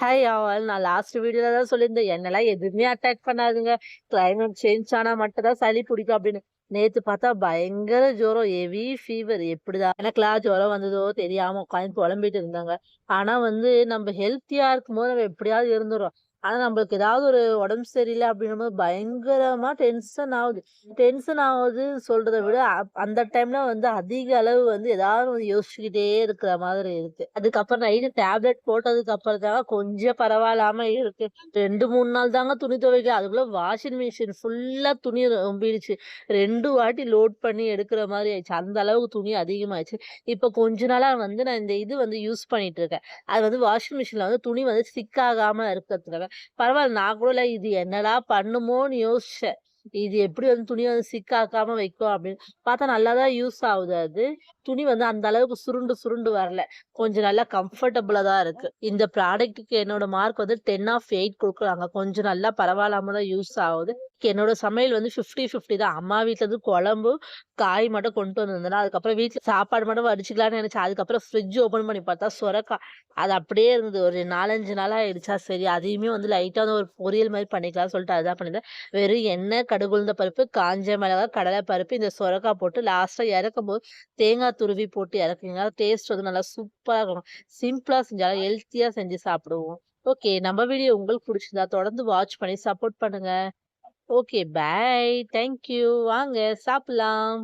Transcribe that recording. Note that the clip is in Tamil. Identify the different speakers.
Speaker 1: ஹாய் ஆல் நான் லாஸ்ட் வீடியோல தான் சொல்லியிருந்தேன். என்னெல்லாம் எதுவுமே அட்டாக் பண்ணாதுங்க. கிளைமேட் சேஞ்ச் ஆனா மட்டும் தான் சளி பிடிக்கும் அப்படின்னு. நேத்து பார்த்தா பயங்கர ஜுரம் ஹெவி ஃபீவர் எப்படிதான் எனக்குலாம் ஜுரம் வந்ததோ தெரியாம உட்காந்து புலம்பிட்டு இருந்தாங்க. ஆனா வந்து நம்ம ஹெல்த்தியா இருக்கும்போது நம்ம எப்படியாவது இருந்துரும் ஆனால் நம்மளுக்கு ஏதாவது ஒரு உடம்பு சரியில்லை அப்படின்னும் போது பயங்கரமாக டென்ஷன் ஆகுது. டென்ஷன் ஆகுது சொல்கிறத விட அந்த டைமில் வந்து அதிக அளவு வந்து ஏதாவது யோசிச்சுக்கிட்டே இருக்கிற மாதிரி இருக்குது அதுக்கப்புறம் நைட்டு டேப்லெட் போட்டதுக்கப்புறம் தாங்க கொஞ்சம் பரவாயில்லாமல் இருக்குது ரெண்டு மூணு நாள் தாங்க துணி துவைக்க அதுக்குள்ளே வாஷிங் மிஷின் ஃபுல்லாக துணி ரொம்பிடுச்சு ரெண்டு வாட்டி லோட் பண்ணி எடுக்கிற மாதிரி ஆயிடுச்சு. அந்த அளவுக்கு துணி அதிகமாகிடுச்சு இப்போ கொஞ்ச நாளாக வந்து நான் இந்த இது வந்து யூஸ் பண்ணிகிட்டு இருக்கேன். அது வந்து வாஷிங் மிஷினில் வந்து துணி வந்து ஸ்டிக் ஆகாமல் இருக்கிறதுக்காக. பரவாயில்ல நான் கூட இது என்னடா பண்ணுமோன்னு யோசிச்சேன். இது எப்படி வந்து துணி வந்து சிக் ஆக்காம வைக்கும் அப்படின்னு பார்த்தா நல்லா தான் யூஸ் ஆகுது அது. துணி வந்து அந்த அளவுக்கு சுருண்டு சுருண்டு வரல. கொஞ்சம் நல்லா கம்ஃபர்டபுளா தான் இருக்கு. இந்த ப்ராடக்ட்டுக்கு என்னோட மார்க் வந்து டென் ஆஃப் எயிட் கொடுக்குறாங்க. கொஞ்சம் நல்லா பரவாயில்லாம தான் யூஸ் ஆகுது. என்னோட சமையல் வந்து ஃபிஃப்டி ஃபிஃப்டி தான். அம்மா வீட்டில் இருந்து குழம்பு காய் மட்டும் கொண்டு வந்திருந்தேன். அதுக்கப்புறம் வீட்டில் சாப்பாடு மட்டும் வடிச்சிக்கலாம்னு நினைச்சேன். அதுக்கப்புறம் ஃப்ரிட்ஜ் ஓப்பன் பண்ணி பார்த்தா சுரக்கா அது அப்படியே இருந்தது. ஒரு நாலஞ்சு நாளாக ஆயிடுச்சா? சரி அதையுமே வந்து லைட்டாக வந்து ஒரு பொரியல் மாதிரி பண்ணிக்கலாம்னு சொல்லிட்டு அதுதான் பண்ணியிருந்தேன். வெறும் எண்ணெய் கடுகுளுந்த பருப்பு காஞ்ச மிளகாய் கடலை பருப்பு இந்த சொரக்காய் போட்டு லாஸ்ட்டாக இறக்கும் போது தேங்காய் துருவி போட்டு இறக்குங்க டேஸ்ட் வந்து நல்லா சூப்பராக இருக்கும். சிம்பிளாக செஞ்சாலும் ஹெல்த்தியாக செஞ்சு சாப்பிடுவோம். ஓகே நம்ம வீடியோ உங்களுக்கு பிடிச்சிருந்தா தொடர்ந்து வாட்ச் பண்ணி சப்போர்ட் பண்ணுங்க. ஓகே பை தேங்க்யூ வாங்க சாப்பிடலாம்.